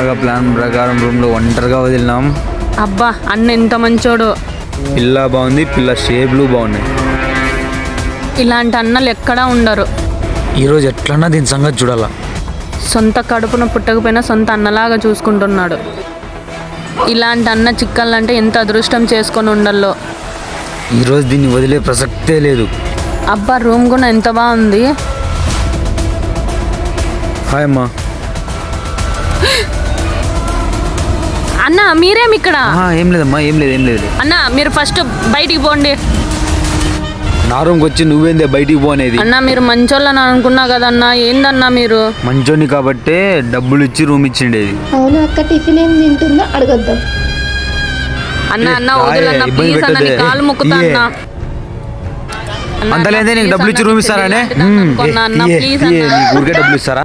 బాగా ప్లాన్ ప్రకారం రూమ్లో ఒంటరిగా వదిలినాం. అబ్బా అన్న ఎంత మంచోడు. పిల్ల బాగుంది పిల్ల షేప్లు బాగున్నాయి. ఇలాంటి అన్నలు ఎక్కడా ఉండరు. ఈరోజు ఎట్లన్నా దీని సంగతి చూడాలా? సొంత కడుపున పుట్టకపోయినా సొంత అన్నలాగా చూసుకుంటున్నాడు. ఇలాంటి అన్న చిక్కలంటే ఎంత అదృష్టం చేసుకొని ఉండల్లో. ఈరోజు దీన్ని వదిలే ప్రసక్తే లేదు. అబ్బా రూమ్ కూడా ఎంత బాగుంది. హాయ్ అమ్మా. అన్న మీరేం ఇక్కడ? ఏం లేదమ్మా ఏం లేదు ఏం లేదు. అన్న మీరు ఫస్ట్ బయటికి పోండి. నా రూమ్కి వచ్చి నువ్వేందే బయటికి పో అనేది? అన్న మీరు మంచోళ్ళని అనుకున్నా కదన్నా ఏందన్నా మీరు? మంచోని కాబట్టే డబ్బులు ఇచ్చి రూమ్ ఇచ్చిండేది. అవును అక్క టిఫిన్ ఏం తింటుందో అడగొద్దాం. అన్న అన్న వదులన్న ప్లీజ్ అన్న నీ. కాలు ముక్కుతా. అన్న. అంతలేదే నీకు డబ్బులు ఇచ్చి అన్న, రూమ్ ఇస్తారా ఇలాంటిది అనుకున్నా అన్న ప్లీజ్ ఊరికే డబ్బులు ఇస్తారా?